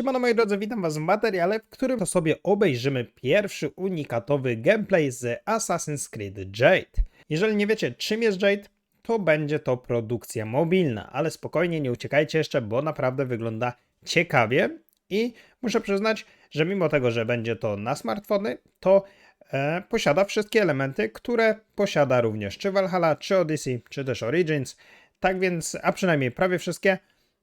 Siemano moi drodzy, witam was w materiale, w którym to sobie obejrzymy pierwszy unikatowy gameplay z Assassin's Creed Jade. Jeżeli nie wiecie czym jest Jade, to będzie to produkcja mobilna, ale spokojnie nie uciekajcie jeszcze, bo naprawdę wygląda ciekawie i muszę przyznać, że mimo tego, że będzie to na smartfony, to e, posiada wszystkie elementy, które posiada również czy Valhalla, czy Odyssey, czy też Origins. Tak więc, a przynajmniej prawie wszystkie.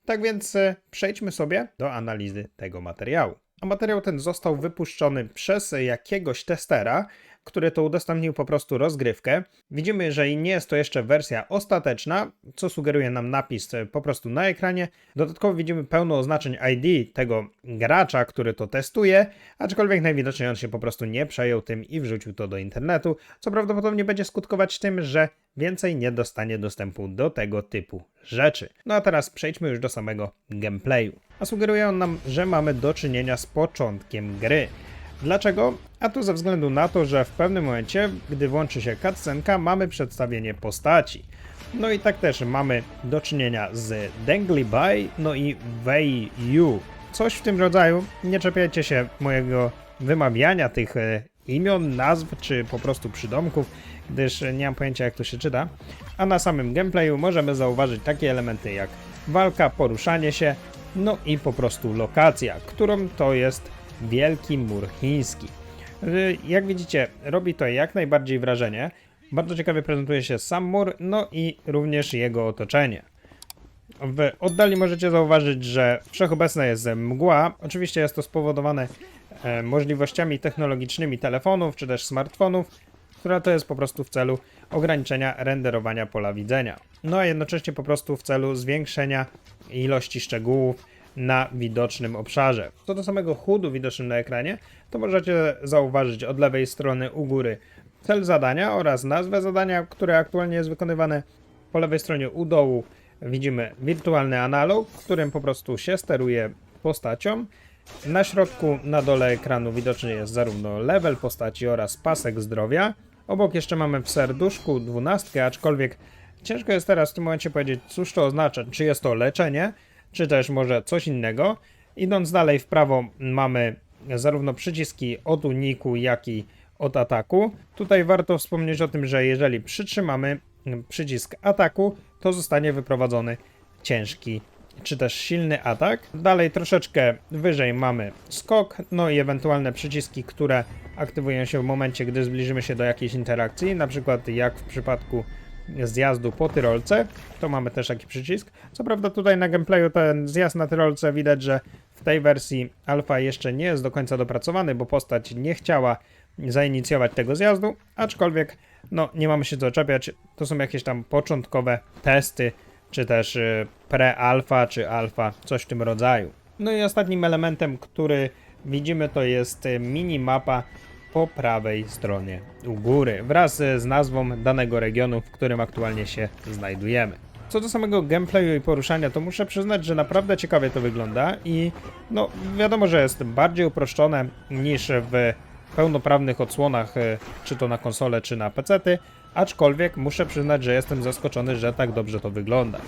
Tak więc e, przejdźmy sobie do analizy tego materiału. A materiał ten został wypuszczony przez jakiegoś testera, który to udostępnił po prostu rozgrywkę. Widzimy, że nie jest to jeszcze wersja ostateczna, co sugeruje nam napis e, po prostu na ekranie. Dodatkowo widzimy pełno oznaczeń ID tego gracza, który to testuje, aczkolwiek najwidoczniej on się po prostu nie przejął tym i wrzucił to do internetu, co prawdopodobnie będzie skutkować tym, że więcej nie dostanie dostępu do tego typu rzeczy. No a teraz przejdźmy już do samego gameplayu. A sugeruje on nam, że mamy do czynienia z początkiem gry. Dlaczego? A to ze względu na to, że w pewnym momencie, gdy włączy się cutscenka, mamy przedstawienie postaci. No i tak też mamy do czynienia z Dengli Bai, no i Wei Yu. Coś w tym rodzaju. Nie czepiajcie się mojego wymawiania tych e, imion, nazw czy po prostu przydomków, gdyż nie mam pojęcia jak to się czyta. A na samym gameplayu możemy zauważyć takie elementy jak walka, poruszanie się, no i po prostu lokacja, którą to jest Wielki Mur Chiński. Jak widzicie, robi to jak najbardziej wrażenie. Bardzo ciekawie prezentuje się sam mur, no i również jego otoczenie. W oddali możecie zauważyć, że wszechobecna jest mgła. Oczywiście jest to spowodowane e, możliwościami technologicznymi telefonów czy też smartfonów, która to jest po prostu w celu ograniczenia renderowania pola widzenia. No a jednocześnie po prostu w celu zwiększenia ilości szczegółów na widocznym obszarze. Co do samego HUD-u widocznym na ekranie, to możecie zauważyć od lewej strony u góry cel zadania oraz nazwę zadania, które aktualnie jest wykonywane. Po lewej stronie u dołu widzimy wirtualny analog, którym po prostu się steruje postacią. Na środku, na dole ekranu widoczny jest zarówno level postaci oraz pasek zdrowia. Obok jeszcze mamy w serduszku dwunastkę, aczkolwiek ciężko jest teraz w tym momencie powiedzieć, cóż to oznacza. Czy jest to leczenie, czy też może coś innego. Idąc dalej w prawo mamy zarówno przyciski od uniku, jak i od ataku. Tutaj warto wspomnieć o tym, że jeżeli przytrzymamy przycisk ataku, to zostanie wyprowadzony ciężki czy też silny atak. Dalej troszeczkę wyżej mamy skok, no i ewentualne przyciski, które aktywują się w momencie, gdy zbliżymy się do jakiejś interakcji, na przykład jak w przypadku zjazdu po tyrolce, to mamy też taki przycisk. Co prawda tutaj na gameplayu ten zjazd na tyrolce widać, że w tej wersji alfa jeszcze nie jest do końca dopracowany, bo postać nie chciała zainicjować tego zjazdu, aczkolwiek no nie mamy się co czepiać, to są jakieś tam początkowe testy, czy też y, pre-alfa, czy alfa, coś w tym rodzaju. No i ostatnim elementem, który widzimy to jest y, minimapa po prawej stronie u góry, wraz z nazwą danego regionu, w którym aktualnie się znajdujemy. Co do samego gameplayu i poruszania, to muszę przyznać, że naprawdę ciekawie to wygląda i no wiadomo, że jest bardziej uproszczone niż w pełnoprawnych odsłonach, e, czy to na konsole, czy na pecety, aczkolwiek muszę przyznać, że jestem zaskoczony, że tak dobrze to wygląda.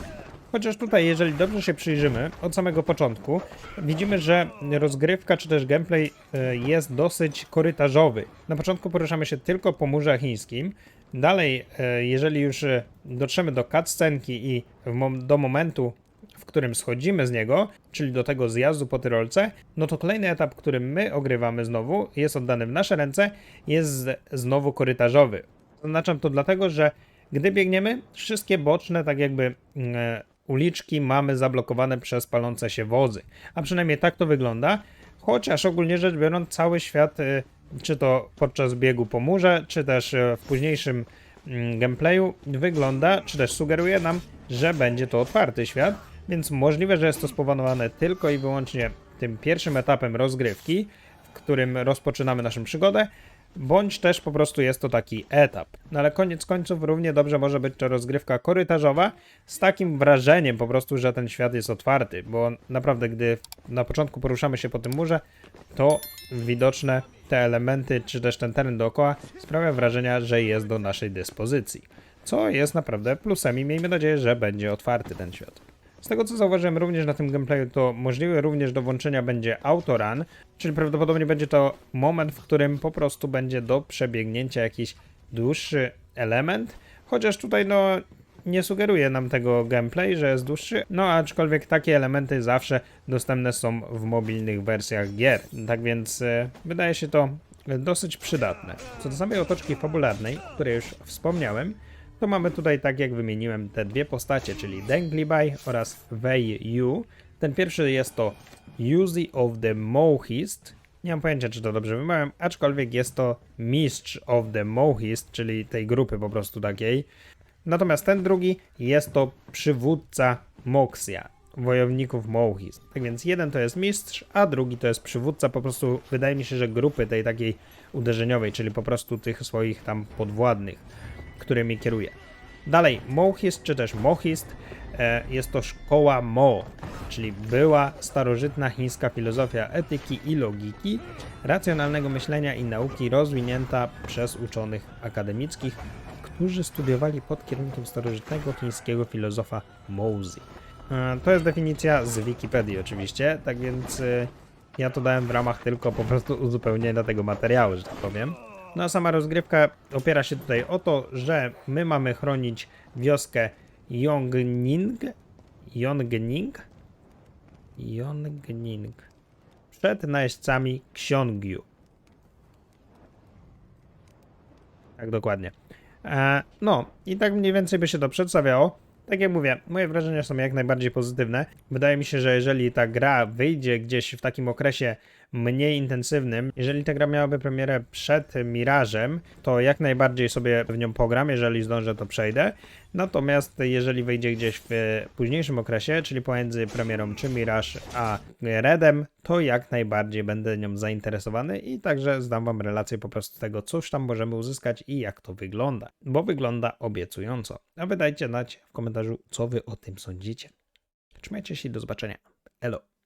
Chociaż tutaj, jeżeli dobrze się przyjrzymy od samego początku, widzimy, że rozgrywka czy też gameplay e, jest dosyć korytarzowy. Na początku poruszamy się tylko po murze chińskim. Dalej, e, jeżeli już e, dotrzemy do cutscenki i do momentu, w którym schodzimy z niego, czyli do tego zjazdu po Tyrolce, no to kolejny etap, który my ogrywamy znowu, jest oddany w nasze ręce, jest znowu korytarzowy. Zaznaczam to dlatego, że gdy biegniemy, wszystkie boczne, tak jakby mm, uliczki mamy zablokowane przez palące się wozy. A przynajmniej tak to wygląda. Chociaż ogólnie rzecz biorąc, cały świat, e, czy to podczas biegu po murze, czy też e, w późniejszym mm, gameplayu, wygląda, czy też sugeruje nam, że będzie to otwarty świat. Więc możliwe, że jest to spowodowane tylko i wyłącznie tym pierwszym etapem rozgrywki, w którym rozpoczynamy naszą przygodę, bądź też po prostu jest to taki etap. No ale koniec końców równie dobrze może być to rozgrywka korytarzowa z takim wrażeniem po prostu, że ten świat jest otwarty, bo naprawdę gdy na początku poruszamy się po tym murze, to widoczne te elementy, czy też ten teren dookoła sprawia wrażenia, że jest do naszej dyspozycji. Co jest naprawdę plusem i miejmy nadzieję, że będzie otwarty ten świat. Z tego co zauważyłem również na tym gameplayu, to możliwe również do włączenia będzie autorun, czyli prawdopodobnie będzie to moment, w którym po prostu będzie do przebiegnięcia jakiś dłuższy element, chociaż tutaj no nie sugeruje nam tego gameplay, że jest dłuższy, no aczkolwiek takie elementy zawsze dostępne są w mobilnych wersjach gier, tak więc e, wydaje się to dosyć przydatne. Co do samej otoczki fabularnej, o której już wspomniałem, to mamy tutaj, tak jak wymieniłem, te dwie postacie, czyli Dengliby oraz Wei Yu. Ten pierwszy jest to Yuzi of the Mohist. Nie mam pojęcia, czy to dobrze wymawiam, aczkolwiek jest to mistrz of the Mohist, czyli tej grupy po prostu takiej. Natomiast ten drugi jest to przywódca Moxia, wojowników Mohist. Tak więc jeden to jest mistrz, a drugi to jest przywódca po prostu, wydaje mi się, że grupy tej takiej uderzeniowej, czyli po prostu tych swoich tam podwładnych, którymi kieruje. Dalej, Mohist czy też Mohist e, jest to szkoła Mo, czyli była starożytna chińska filozofia etyki i logiki, racjonalnego myślenia i nauki rozwinięta przez uczonych akademickich, którzy studiowali pod kierunkiem starożytnego chińskiego filozofa Mozi. E, To jest definicja z Wikipedii oczywiście, tak więc e, ja to dałem w ramach tylko po prostu uzupełnienia tego materiału, że tak powiem. No a sama rozgrywka opiera się tutaj o to, że my mamy chronić wioskę Yongning, Yongning, Yongning przed najeźdźcami Xiongyu. Tak dokładnie. E, no i tak mniej więcej by się to przedstawiało. Tak jak mówię, moje wrażenia są jak najbardziej pozytywne. Wydaje mi się, że jeżeli ta gra wyjdzie gdzieś w takim okresie mniej intensywnym, jeżeli ta gra miałaby premierę przed Mirażem, to jak najbardziej sobie w nią pogram, jeżeli zdążę to przejdę. Natomiast jeżeli wyjdzie gdzieś w późniejszym okresie, czyli pomiędzy premierą czy Mirage a Redem, to jak najbardziej będę nią zainteresowany i także zdam wam relację po prostu tego, cóż tam możemy uzyskać i jak to wygląda, bo wygląda obiecująco. A wy dajcie znać w komentarzu, co wy o tym sądzicie. Trzymajcie się i do zobaczenia. Elo.